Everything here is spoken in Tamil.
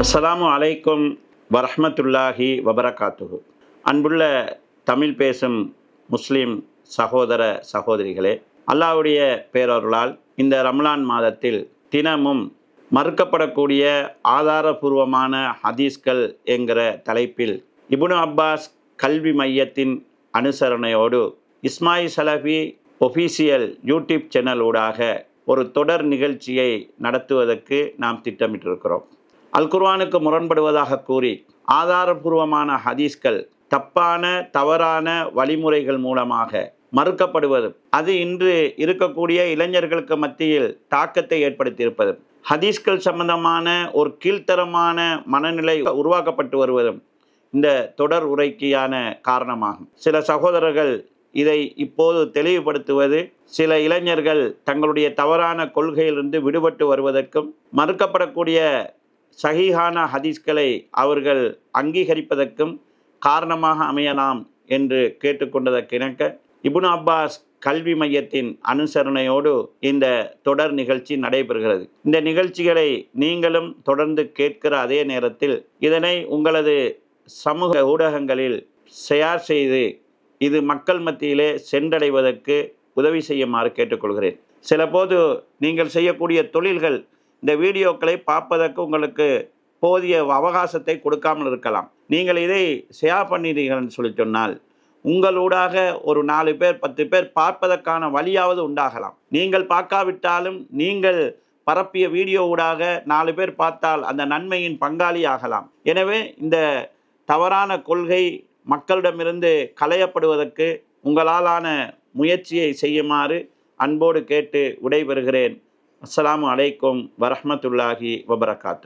அஸ்லாம் அலைக்கும் வரஹமத்துல்லாஹி வபரகாத்துகு அன்புள்ள தமிழ் பேசும் முஸ்லீம் சகோதர சகோதரிகளே அல்லாவுடைய பேரொருளால் இந்த ரம்லான் மாதத்தில் தினமும் மறுக்கப்படக்கூடிய ஆதாரபூர்வமான ஹதீஸ்கள் என்கிற தலைப்பில் இபுனு அப்பாஸ் கல்வி மையத்தின் அனுசரணையோடு Ismail Salafi official YouTube channel ஊடாக ஒரு தொடர் நிகழ்ச்சியை நடத்துவதற்கு நாம் திட்டமிட்டிருக்கிறோம். அல் குர்ஆனுக்கு முரண்படுவதாக கூறி ஆதாரபூர்வமான ஹதீஸ்கள் தப்பான தவறான வழிமுறைகள் மூலமாக மறுக்கப்படுவது அது இன்று இருக்கக்கூடிய இளைஞர்களுக்கு மத்தியில் தாக்கத்தை ஏற்படுத்தியிருப்பது ஹதீஸ்கள் சம்பந்தமான ஒரு கீழ்த்தரமான மனநிலை உருவாக்கப்பட்டு வருவதும் இந்த தொடர் உரைக்கியான காரணமாகும். சில சகோதரர்கள் இதை இப்போது தெளிவுபடுத்துவது சில இளைஞர்கள் தங்களுடைய தவறான கொள்கையிலிருந்து விடுபட்டு வருவதற்கும் மறுக்கப்படக்கூடிய சகிஹான ஹதீஸ்களை அவர்கள் அங்கீகரிப்பதற்கும் காரணமாக அமையலாம் என்று கேட்டுக்கொண்டதற்கிணக்க இபுன் அப்பாஸ் கல்வி மையத்தின் அனுசரணையோடு இந்த தொடர் நிகழ்ச்சி நடைபெறுகிறது. இந்த நிகழ்ச்சிகளை நீங்களும் தொடர்ந்து கேட்கிற அதே நேரத்தில் இதனை உங்களது சமூக ஊடகங்களில் ஷேர் செய்து இது மக்கள் மத்தியிலே சென்றடைவதற்கு உதவி செய்யுமாறு கேட்டுக்கொள்கிறேன். சில போது நீங்கள் செய்யக்கூடிய தொழில்கள் இந்த வீடியோக்களை பார்ப்பதற்கு உங்களுக்கு போதிய அவகாசத்தை கொடுக்காமல் இருக்கலாம். நீங்கள் இதை ஷேர் பண்ணிடுங்கள்னு சொல்லி சொன்னால் உங்களூடாக ஒரு நாலு பேர் பத்து பேர் பார்ப்பதற்கான வழியாவது உண்டாகலாம். நீங்கள் பார்க்காவிட்டாலும் நீங்கள் பரப்பிய வீடியோ ஊடாக நாலு பேர் பார்த்தால் அந்த நன்மையின் பங்காளி ஆகலாம் எனவே இந்த தவறான கொள்கை மக்களிடமிருந்து களையப்படுவதற்கு உங்களாலான முயற்சியை செய்யுமாறு அன்போடு கேட்டு விடைபெறுகிறேன். அஸ்ஸலாமு அலைக்கும் வரமத்துல்லாஹி வபரகாத்து.